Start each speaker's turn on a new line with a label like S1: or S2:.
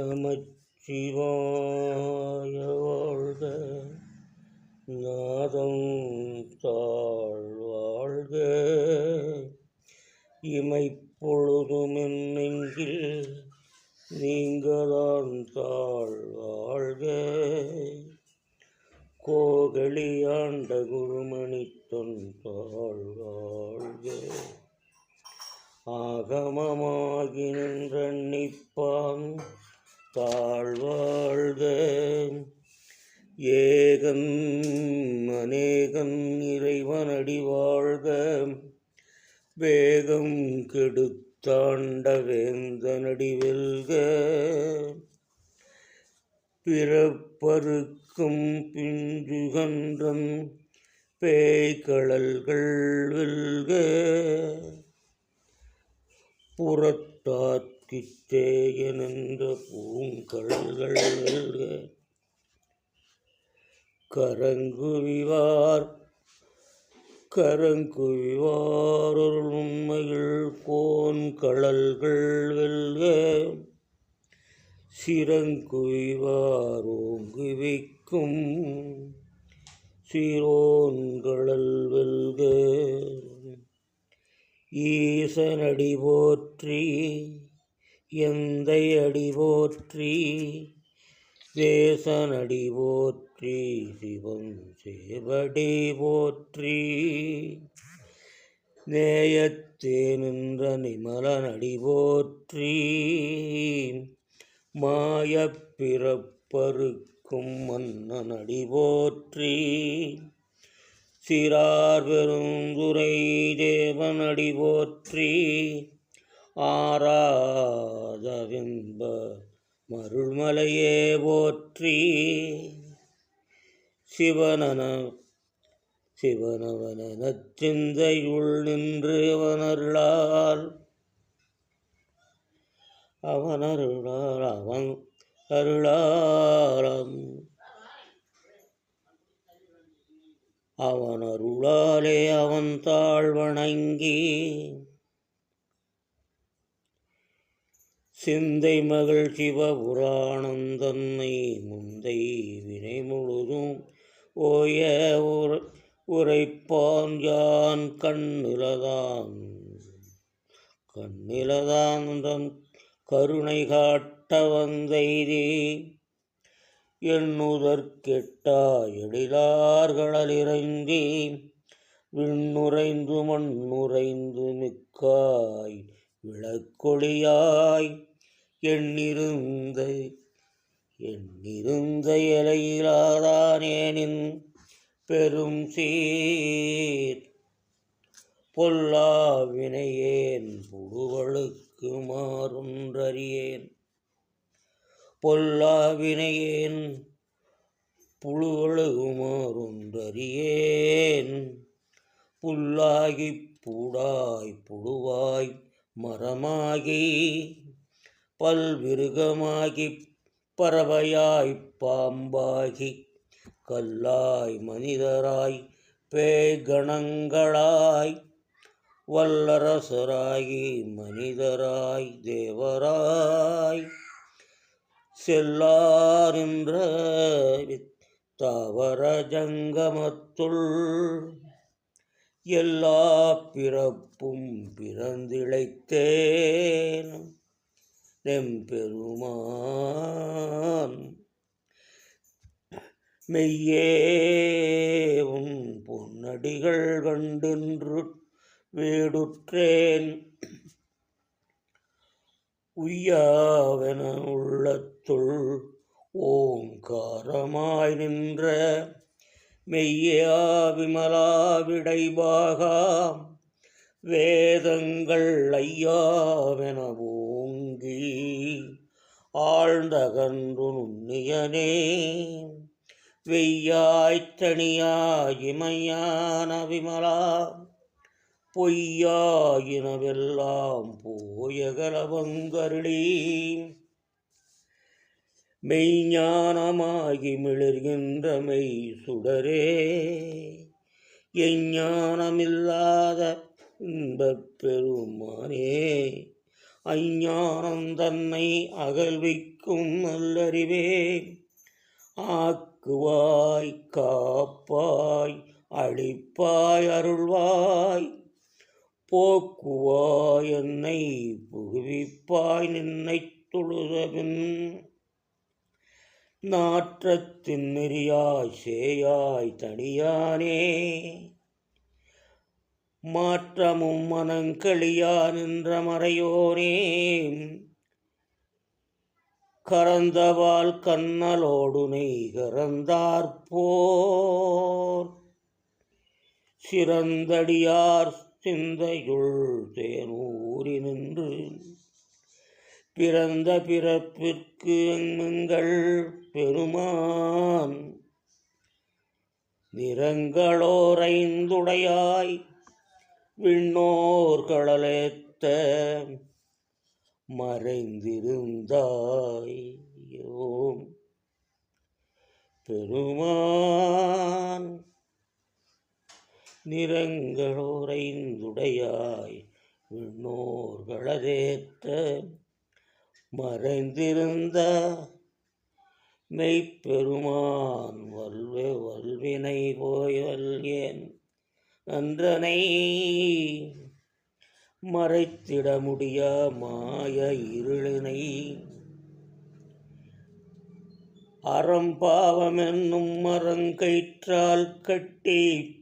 S1: நமச்சிவாய வாழ்க. நாதம் தாழ் வாழ்க. இமைப்பொழுதும் என் நெஞ்சில் நீங்கதான் தாழ் வாழ்க. கோகலியாண்ட குருமணி தொன்றாள் வாழ்க. ஆகமமாகி நின்ற தாழ்வாழ்க ஏகன் அநேகன் இறைவனடி வாழ்க. வேகம் கெடுத்தாண்ட வேந்தனடி வெல்க. பிறப்பருக்கும் பிஞ்சுகன்றன் பேய்கடல்கள் வெல்க. கித்தேயனென்ற பூங்கழல்கள். வெல்க கரங்குவிவார் கரங்குவிவாரொரு உண்மையில் கோன் கழல்கள் வெல்க சிறங்குவிவாரோங்குவிக்கும் சீரோன்கழல் வெல்க. ஈசனடி போற்றி எந்தை அடிவோற்றி தேசனடி போற்றி சிவம் சேவடி போற்றி. நேயத்தே நின்ற நிமலனடி போற்றி மாய பிறப்பருக்கும் மன்னனடி போற்றி. சிறார் பெருந்துரை தேவனடி போற்றி ஆராதவிம்ப மருள்மலையே போற்றி. சிவனன சிவனவன சிந்தையுள் நின்று அவனருளால். அவனருளால் அவன் அருளாலம். அவனருளாலே அவன் தாழ் வணங்கி சிந்தை மகள் சிவபுராணம் தன்னை முந்தை வினை முழுதும் ஓய உர உரைப்பான் யான் கண்ணிலதான். கண்ணிலதான் தன் கருணை காட்ட வந்தைதே எண்ணுதற்கெட்டா எழிலார்களிறங்கி விண்ணுரைந்து மண்ணுரைந்து மிக்காய் விளக்கொளியாய் எண்ணிருந்த எண்ணிருந்த இலையிலாதானேனின் பெரும் சீர். பொல்லாவினையேன் புழுவழுக்கு மாறுன்றறியேன். பொல்லாவினையேன் புழுவழுகுமாறுன்றறியேன் புல்லாகிப் புடாய் புழுவாய் மரமாகி பல்விருகமாகி பறவையாய்ப் பாம்பாகி கல்லாய் மனிதராய் பேய்கணங்களாய் வல்லரசராகி மனிதராய் தேவராய் செல்லாரின்ற தாவர ஜங்கமத்துள் எல்லா பிறப்பும் பிறந்திழைத்தேன். நெம்பெருமான். மெய்யே உன் பொன்னடிகள் கண்டின்று வீடுற்றேன். உய்யாவென உள்ளத்துள் ஓங்காரமாய் நின்ற மெய்யா விமலா விடைபாகா. வேதங்கள் ஐயாவெனவோ நீங்கி ஆழ்ந்தகன்று நுண்ணியனே வெய்யாய்த்தனியாயிமையான விமலா பொய்யாயினவெல்லாம் போயகலவங்கருளி. மெய்ஞானமாகி மிளர்கின்ற மெய் சுடரே எஞ்ஞானமில்லாத இன்பப் பெருமானே. അഞ്ഞാറം തന്നെ അകൽവിക്കും നല്ലറിവേ. ആക്കുവായ് കാപ്പായ് അടിപ്പായ് അരുൾവായ്. പോക്കുവായ് എന്നെ പുകുവിപ്പായ് നിന്നെ തൊഴുതവൻ. നാട്ടത്തിൻ നിര്യാശയായി തടിയാനേ. மாற்றமும் மனங்களியா நின்ற மறையோரே. கறந்தவால் கண்ணலோடு நெய் கறந்தாற்போர் சிறந்தடியார் சிந்தையுள் தேனூறி நின்று பிறந்த பிறப்பிற்கு எங்கள் பெருமான். நிறங்களோரைந்துடையாய் விண்ணோர் கடலேத்த மறைந்திருந்தாய். பெருமான் நிறங்களோரைந்துடையாய். விண்ணோர்களதேத்த மறைந்திருந்த மெய்ப்பெருமான் வல்வே வல்வினை போய் வல்யேன் நன்றனை மறைத்திட முடியா மாய இருளினை? அறம்பாவம் என்னும் மரங்கயிற்றால் கட்டி